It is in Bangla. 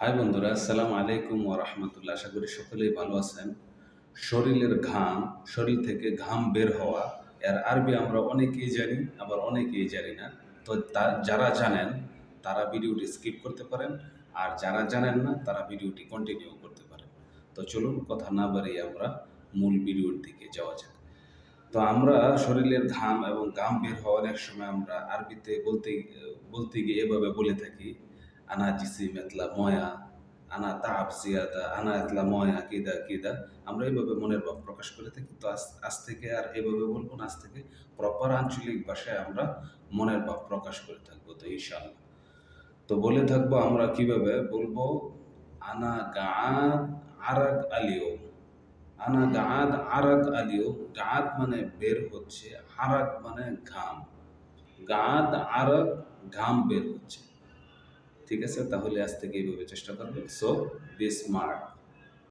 হাই বন্ধুরা, আসসালামু আলাইকুম ও রহমতুল্লাহ। আশা করি সকলেই ভালো আছেন। শরীরের ঘাম, শরীর থেকে ঘাম বের হওয়া, এর আরবি আমরা অনেকেই জানি, আবার অনেকেই জানি না। তো যারা জানেন, তারা ভিডিওটি স্কিপ করতে পারেন, আর যারা জানেন না, তারা ভিডিওটি কন্টিনিউ করতে পারেন। তো চলুন কথা না বাড়িয়ে আমরা মূল ভিডিওর দিকে যাওয়া যাক। তো আমরা শরীরের ঘাম এবং ঘাম বের হওয়ার এক সময় আমরা আরবিতে বলতে বলতে গিয়ে এভাবে বলে থাকি আনা জিসি মেতলা ময়া আনা তাপ সিয়াদা আনা এতলা ময়া কিদা কিদা আমরা এইভাবে মনের ভাব প্রকাশ করে থাকি। তো আজ থেকে আর এভাবে বলব না। আজ থেকে প্রপার আঞ্চলিক ভাষায় আমরা মনের ভাব প্রকাশ করে থাকব তো ইনশাআল্লাহ। তো বলে থাকব আমরা কীভাবে? বলব, আনা গাদ আরাগ আলিও আনা গাদ আরাগ আলিও গাদ মানে বের হচ্ছে আরাগ মানে ঘাম। গাদ আরাগ ঘাম বের হচ্ছে। ঠিক আছে? তাহলে আজ থেকে এইভাবে চেষ্টা করবে সো বি স্মার্ট